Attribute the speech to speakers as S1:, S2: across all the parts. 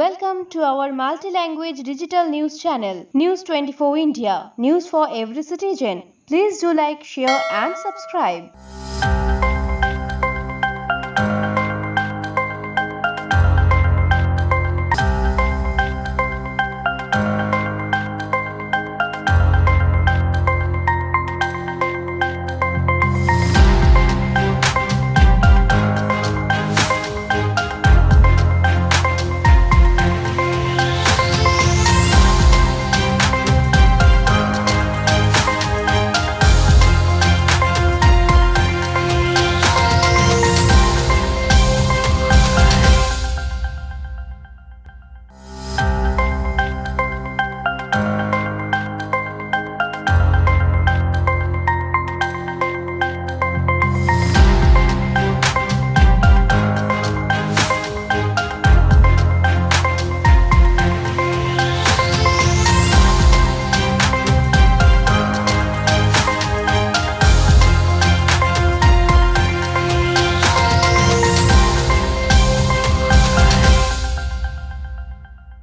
S1: Welcome to our multi-language digital news channel, News 24 India. News for every citizen. Please do like, share and subscribe.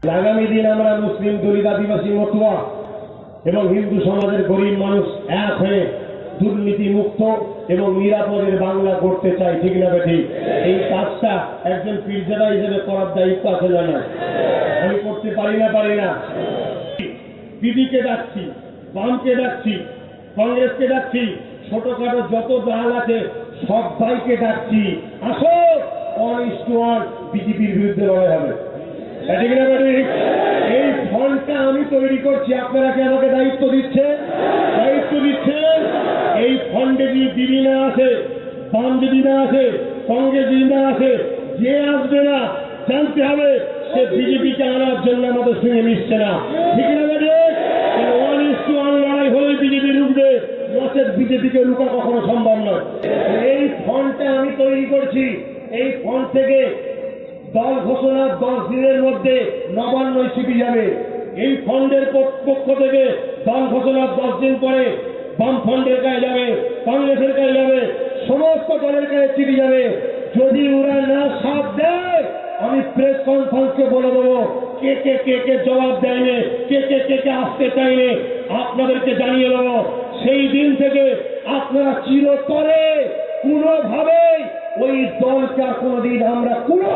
S2: আগামী দিন আমরা মুসলিম দলিত আদিবাসী মতুয়া এবং হিন্দু সমাজের গরিব মানুষ এক হয়ে দুর্নীতি মুক্ত এবং নিরাপদের বাংলা করতে চাই, ঠিক না ঠিক এই কাজটা একজন পীরজাদা হিসেবে করার দায়িত্ব আছে জানা? আমি করতে পারি না পারি না। দিদিকে ডাকছি, বামকে ডাকছি, কংগ্রেসকে ডাকছি, ছোটখাটো যত দল আছে, সবাইকে ডাকছি। আসো অন ইস টু ওয়ান বিজেপির বিরুদ্ধে লড়াই হবে? এই ফন্ডটা আমি তৈরি করছি, আপনারা কি আমাকে দায়িত্ব দিচ্ছে দায়িত্ব দিচ্ছে এই ফন্ডে যদি দিদি না আসে বাম যদি না আসে কংগ্রেস যদি না আসে যে আসবে না, জানতে হবে সে বিজেপিকে আনার জন্য আমাদের সঙ্গে মিশছে না। ঠিক না ওয়ান ইস টু ওয়ান লড়াই হলে বিজেপি রুখবে নচেত বিজেপিকে রুখা কখনো সম্ভব নয়। এই ফন্ডটা আমি তৈরি করছি, এই ফন্ড থেকে দল ঘোষণার দশ দিনের মধ্যে নবান্নয় চিঠি যাবে। এই ফন্ডের পক্ষ থেকে দল ঘোষণার দশ দিন পরে বাম ফন্ডের কাছে যাবে, কংগ্রেসের কাছে যাবে, সমস্ত দলের কাছে চিঠি যাবে। যদি ওরা না সাথ দেয়, আমি প্রেস কনফারেন্সকে বলে দেবো, কে কে কে কে জবাব দেয়নি, কে কে কে কে আসতে চাইনি আপনাদেরকে জানিয়ে দেবো, সেই দিন থেকে আপনারা চিরতরে কোনোভাবেই ওই দলকে আর কোনোদিন আমরা কোনো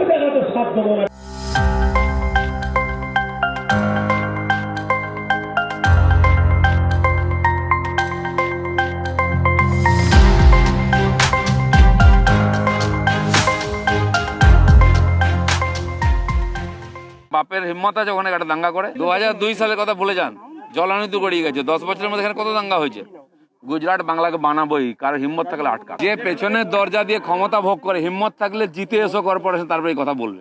S3: বাপের হিম্মত আছে ওখানে একটা দাঙ্গা করে। দু হাজার দুই সালের কথা ভুলে যান। জলানিতে গড়িয়ে গেছে। দশ বছরের মধ্যে এখানে কত দাঙ্গা হয়েছে? গুজরাট বাংলাকে বানাবোই, কার হিম্মত থাকলে আটকা। যে পেছনের দরজা দিয়ে ক্ষমতা ভোগ করে, হিম্মত থাকলে জিতে এসো কর্পোরেশন, তারপরে কথা বলবে।